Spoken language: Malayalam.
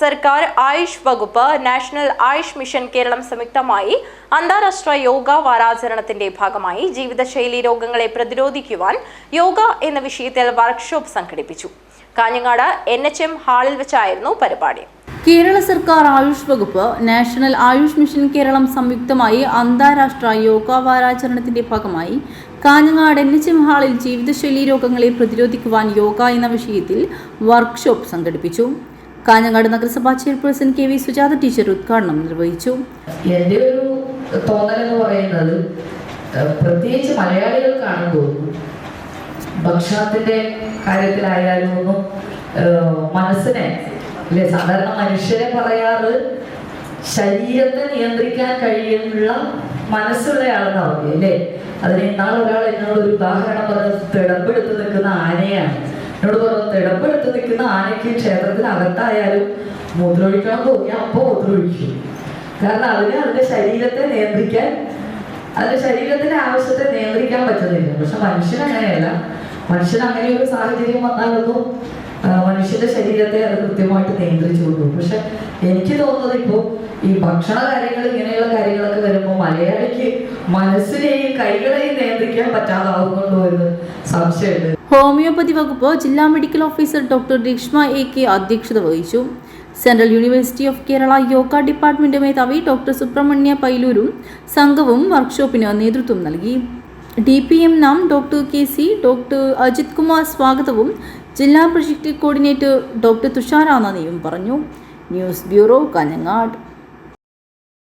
സർക്കാർ ആയുഷ് വകുപ്പ് നാഷണൽ ആയുഷ് മിഷൻ കേരളം സംയുക്തമായി അന്താരാഷ്ട്ര യോഗ വാരാചരണത്തിന്റെ ഭാഗമായി ജീവിതശൈലി രോഗങ്ങളെ പ്രതിരോധിക്കുവാൻ യോഗ എന്ന വിഷയത്തിൽ വർക്ക്ഷോപ്പ് സംഘടിപ്പിച്ചു. കാഞ്ഞങ്ങാട് എൻ എച്ച് എം ഹാളിൽ വെച്ചായിരുന്നു പരിപാടി. കേരള സർക്കാർ ആയുഷ് വകുപ്പ് നാഷണൽ ആയുഷ് മിഷൻ കേരളം സംയുക്തമായി അന്താരാഷ്ട്ര യോഗ വാരാചരണത്തിന്റെ ഭാഗമായി കാഞ്ഞങ്ങാട് എൻ എച്ച് എം ഹാളിൽ ജീവിതശൈലി രോഗങ്ങളെ പ്രതിരോധിക്കുവാൻ യോഗ എന്ന വിഷയത്തിൽ വർക്ക്ഷോപ്പ് സംഘടിപ്പിച്ചു. കാഞ്ഞങ്ങാട് നഗരസഭാ chairperson K V Sujatha teacher ഉദ്ഘാടനം നിർവഹിച്ചു. എന്റെ ഒരു തോന്നൽ എന്ന് പറയുന്നത് പ്രത്യേകിച്ച് മലയാളികൾക്കാണെന്ന് തോന്നുന്നു. ഭക്ഷണത്തിന്റെ കാര്യത്തിലായാലും ഒന്നും മനസ്സിനെ അല്ലെ സാധാരണ മനുഷ്യരെ പറയാറ് ശരീരത്തെ നിയന്ത്രിക്കാൻ കഴിയുന്ന മനസ്സുള്ളയാളെന്നാ പറയുക അല്ലേ? അതിന് ഇന്നാൾ ഒരാൾ എന്നോട് ഒരു ഉദാഹരണം പറഞ്ഞത് തിടമ്പെടുത്ത് നിൽക്കുന്ന ആനയാണ്. എന്നോട് പറഞ്ഞു തിടപ്പെടുത്ത് നിൽക്കുന്ന ആനയ്ക്ക് ക്ഷേത്രത്തിനകത്തായാലും മൂത്രമൊഴിക്കണം തോന്നി. അപ്പോൾ മൂത്രമൊഴിക്കും കാരണം അതിന് അതിന്റെ ശരീരത്തെ നിയന്ത്രിക്കാൻ അതിന്റെ ശരീരത്തിന്റെ ആവശ്യത്തെ നിയന്ത്രിക്കാൻ പറ്റുന്നില്ല. പക്ഷെ മനുഷ്യൻ അങ്ങനെയല്ല. മനുഷ്യൻ അങ്ങനെ ഒരു സാഹചര്യം വന്നാലൊന്നും മനുഷ്യന്റെ ശരീരത്തെ അത് കൃത്യമായിട്ട് നിയന്ത്രിച്ചു കൊണ്ടു. പക്ഷെ എനിക്ക് തോന്നുന്നത് ഇപ്പോ ഈ ഭക്ഷണ കാര്യങ്ങൾ ഇങ്ങനെയുള്ള കാര്യങ്ങളൊക്കെ വരുമ്പോൾ മലയാളിക്ക് മനസ്സിനെയും കൈകളെയും നിയന്ത്രിക്കാൻ പറ്റാതാവുന്നുണ്ടോ എന്ന് സംശയമുണ്ട്. ഹോമിയോപ്പതി വകുപ്പ് ജില്ലാ medical officer doctor Rakshma A K അധ്യക്ഷത വഹിച്ചു. Central university of Kerala yoga department മേധാവി ഡോക്ടർ സുബ്രഹ്മണ്യ പൈലൂരും സംഘവും വർക്ക്ഷോപ്പിന് നേതൃത്വം നൽകി. D P M NAM doctor K C doctor Ajith Kumar സ്വാഗതവും ജില്ലാ പ്രൊജക്ട് കോർഡിനേറ്റർ ഡോക്ടർ നന്ദിയും പറഞ്ഞു. News bureau Kanhangad.